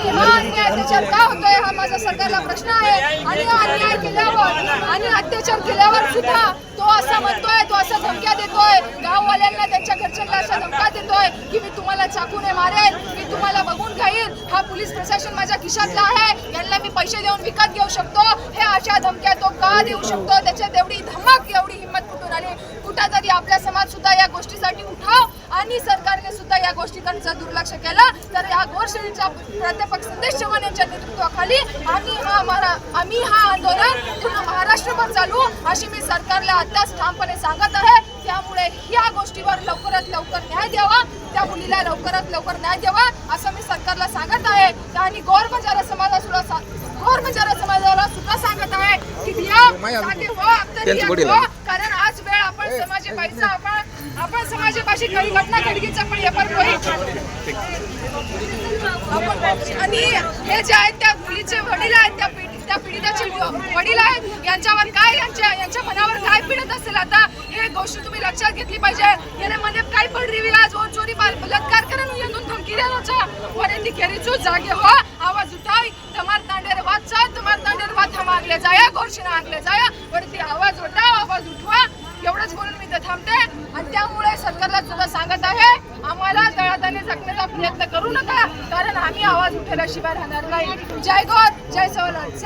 आणि हा अन्याय त्याच्यात का होतोय हा माझा सरकारला प्रश्न आहे. आणि हा अन्याय केल्यावर आणि अत्याचार केल्यावर सुद्धा तो असा म्हणतोय तो असा धमक्या देतोय. गाववाल्यांना त्यांच्या घरच्यांना असा धमका देतोय की मी तुम्हाला चाकूने मारेल मी तुम्हाला बघून घेईन हा पोलीस प्रशासन माझ्या खिशातला आहे. यांना मी पैसे देऊन विकत घेऊ शकतो. हे अशा धमक्या तो का देऊ शकतो? त्याच्यात एवढी धमक एवढी हिंमत कुठून आली? कुठं तरी आपला समाज सुद्धा या गोष्टीसाठी उठाव. आणि सरकारने या गोष्टीकडे जर दुर्लक्ष केलं तर या गोष्टीच्या प्राध्यापक संदेश चव्हाण यांच्या नेतृत्वाखाली आम्ही हा आम्हाला आम्ही हा आंदोलन पूर्ण महाराष्ट्रभर चालू अशी मी सरकारला आताच ठामपणे सांगत आहे. त्यामुळे या गोष्टीवर लवकरात लवकर न्याय द्यावा त्या मुलीला लवकरात लवकर न्याय द्यावा असं मी सरकारला सांगत आहे. आणि गौर बंजारा समाजा सुद्धा सा- गौर बंजारा समाजाला सुद्धा सांगत आहे की दिया जागे हो, आपण समाजापायचा आपण आपण समाजापाशी काही घटना घडकीचा पण या पण आणि हे जे आहेत त्या मुलीचे वडील आहेत त्या पीडित त्या पीडिताचे वडील आहेत यांच्यावर काय यांच्या यांच्या मनावर काय पीडत असेल आता? हे गोष्ट तुम्ही लक्षात घेतली पाहिजे. याने मध्ये काय पण रही आज हो, चोरी बलात्कार करून येऊन धमकी देण्याचा वरती केरीचो जागे हो आवाज उठाय. तमार तांडेर वाचा तमार तांडेर वाथ हम आगले जाया गोरशीने आगले जाया. वरती आवाज उठाव. इथं थांबते. आणि त्यामुळे सरकारला सुद्धा सांगत आहे आम्हाला तळाताने जगण्याचा प्रयत्न करू नका कारण आम्ही आवाज उठवल्याशिवाय राहणार नाही. जय गौर जय सवलन